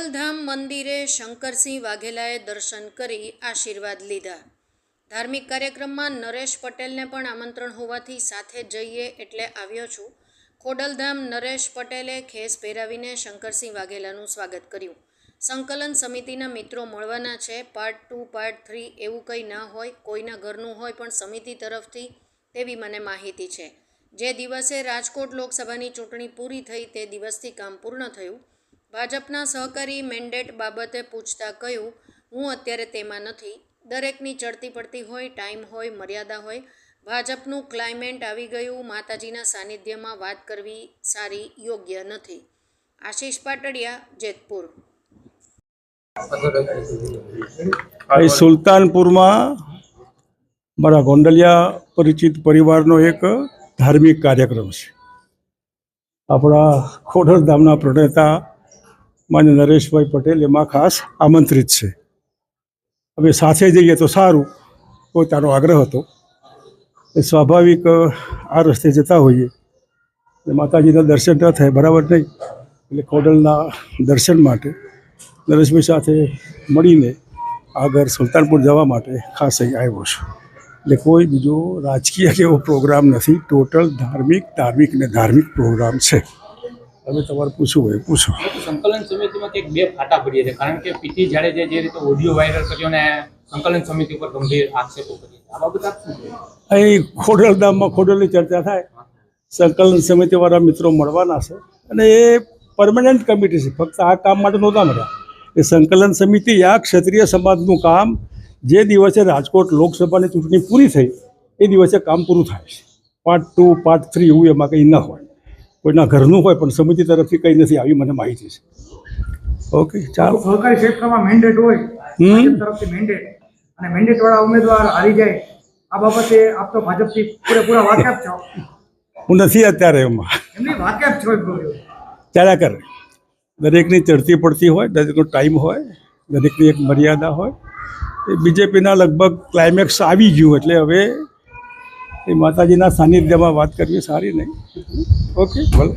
ખોડલધામ મંદિરે શંકરસિંહ વાઘેલાએ દર્શન કરી આશીર્વાદ લીધા. ધાર્મિક કાર્યક્રમમાં નરેશ પટેલને પણ આમંત્રણ હોવાથી સાથે જઈએ એટલે આવ્યો છું. ખોડલધામ નરેશ પટેલે ખેસ પહેરાવીને શંકરસિંહ વાઘેલાનું સ્વાગત કર્યું. સંકલન સમિતિના મિત્રો મળવાના છે. પાર્ટ ટુ પાર્ટ થ્રી એવું કંઈ ના હોય, કોઈના ઘરનું હોય પણ સમિતિ તરફથી તેવી મને માહિતી છે. જે દિવસે રાજકોટ લોકસભાની ચૂંટણી પૂરી થઈ તે દિવસથી કામ પૂર્ણ થયું. ભાજપના સહકારી મેન્ડેટ બાબતે પૂછતા કહ્યું, હું અત્યારે તેમાં નથી. દરેકની ચડતી પડતી હોય, ટાઈમ હોય, મર્યાદા હોય. ભાજપનું ક્લાઇમેટ આવી ગયું, માતાજીના સાનિધ્યમાં વાત કરવી સારી યોગ્ય નથી. આશીષ પાટડિયા, જેતપુર. સુલતાનપુરમાં મારા ગોંડલિયા પરિચિત પરિવારનો એક ધાર્મિક કાર્યક્રમ છે. આપણા ખોડલધામના પ્રણેતા માન્ય નરેશભાઈ પટેલ, એમાં ખાસ આમંત્રિત છે. અમે સાથે જઈએ તો સારું, પોતાનો આગ્રહ હતો. એ સ્વાભાવિક આ રસ્તે જતા હોઈએ. માતાજીના દર્શન ન થાય, બરાબર નહીં. એટલે ખોડલના દર્શન માટે નરેશભાઈ સાથે મળીને આગળ સુલતાનપુર જવા માટે ખાસ અહીં આવ્યો છું. એટલે કોઈ બીજો રાજકીય કે એવો પ્રોગ્રામ નથી. ટોટલ ધાર્મિક ધાર્મિક ને ધાર્મિક પ્રોગ્રામ છે. હવે તમારે પૂછવું હોય પૂછો. સંકલન સમિતિમાં કંઈક બે ફાટા પડીએ છે કારણ કે પીટી જાડેજાએ જે રીતે ઓડિયો વાયરલ કર્યો ને સંકલન સમિતિ ઉપર ગંભીર આક્ષેપો કરી આ બાબત આપ શું કહેશો? અહીં ખોડલધામમાં ખોડલની ચર્ચા થાય. સંકલન સમિતિવાળા મિત્રો મળવાના છે. અને એ પરમનન્ટ કમિટી છે. ફક્ત આ કામ માટે નહોતા મળ્યા. એ સંકલન સમિતિ આ ક્ષત્રિય સમાજનું કામ જે દિવસે રાજકોટ લોકસભાની ચૂંટણી પૂરી થઈ એ દિવસે કામ પૂરું થાય છે. પાર્ટ ટુ પાર્ટ થ્રી એવું એમાં કંઈ ન હોય. કોઈના ઘરનું હોય પણ સમિતિ તરફથી કંઈ નથી આવી મને માહિતી છે. ઓકે ચાલો. સહકારી ક્ષેત્રમાં મેન્ડેટ હોય તરફથી મેન્ડેટ અને મેન્ડેટવાળા ઉમેદવાર હારી જાય આ બાબતે આપ તો ભાજપથી પૂરેપૂરા વાકેફ છો. હું નથી અત્યારે એમાં. એમની વાકેફ છો ત્યારે ચાલ્યા કરે. દરેકની ચડતી પડતી હોય દરેકનો ટાઈમ હોય દરેકની એક મર્યાદા હોય. એ બીજેપીના લગભગ ક્લાઇમેક્સ આવી ગયું એટલે હવે એ માતાજીના સાનિધ્યમાં વાત કરવી સારી નહીં. ઓકે ભલે.